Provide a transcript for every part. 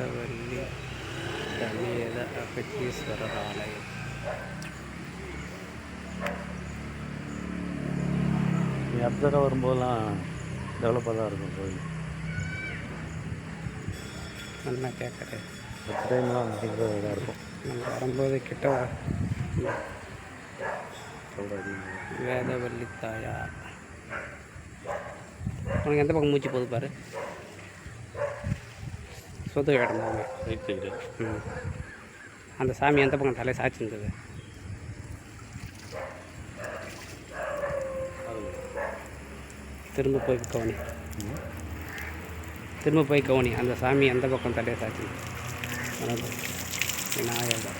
வேதவல்லி சமேத அகத்தீஸ்வரர் ஆலயம் தடவை வரும்போதெல்லாம் டெவலப்பாக தான் இருக்கும் கோயில் என்ன கேட்குறேன் அடுத்த டைம்லாம் இதாக இருக்கும் நம்ம வரும்போது கிட்ட வேதவல்லி தாயார் உனக்கு எந்த பக்கம் மூச்சு போகுது பாரு சொத்து ரைட் சைடு ம். அந்த சாமி எந்த பக்கம் தலையை சாய்ச்சிருந்தது திரும்ப போய் கவனி. திரும்ப போய் கவனி. அந்த சாமி எந்த பக்கம் தலையை சாய்ச்சி விநாயகர்.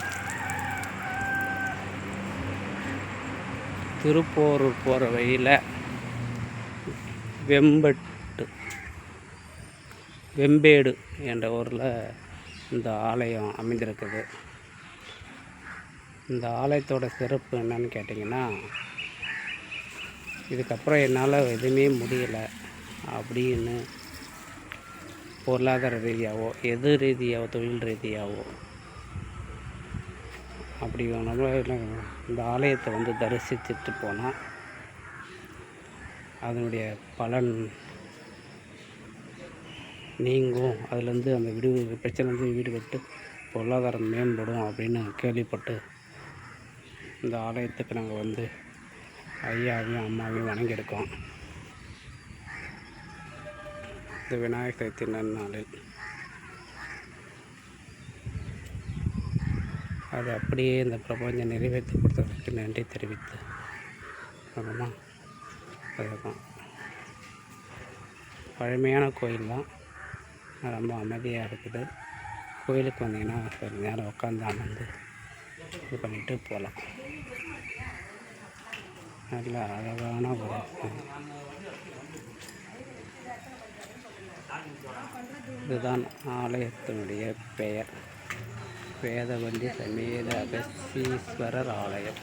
திருப்போரூர் போகிற வழியில் வெம்பட்டு வெம்பேடு என்ற ஊரில் இந்த ஆலயம் அமைந்திருக்குது. இந்த ஆலயத்தோட சிறப்பு என்னன்னு கேட்டிங்கன்னா இதுக்கப்புறம் என்னால் எதுவுமே முடியலை அப்படின்னு பொருளாதார ரீதியாகவோ எது ரீதியாகவோ தொழில் ரீதியாகவோ அப்படி நம்ம இந்த ஆலயத்தை வந்து தரிசிச்சுட்டு போனால் அதனுடைய பலன் நீங்கும். அதுலேருந்து அந்த விடு பிரச்சனைலேருந்து ஈடுபட்டு பொருளாதாரம் மேம்படும் அப்படின்னு கேள்விப்பட்டு இந்த ஆலயத்துக்கு நாங்கள் வந்து ஐயாவையும் அம்மாவையும் வணங்கியிருக்கோம் இந்த விநாயகர் சதுர்த்தி நன்னாளில் அது அப்படியே இந்த பிரபஞ்சம் நிறைவேற்றி கொடுத்ததற்கு நன்றி தெரிவித்து அதுதான் அதுதான். பழமையான கோயில் தான் ரொம்ப அமைதியாக இருக்குது. கோயிலுக்கு வந்தீங்கன்னா கொஞ்ச நேரம் உட்காந்து அமர்ந்து இது பண்ணிட்டு போகலாம். நல்ல அழகான ஒரு இதுதான் ஆலயத்தினுடைய பெயர். வேதவல்லி சமேத அகஸ்தீஸ்வரர் ஆலயம்.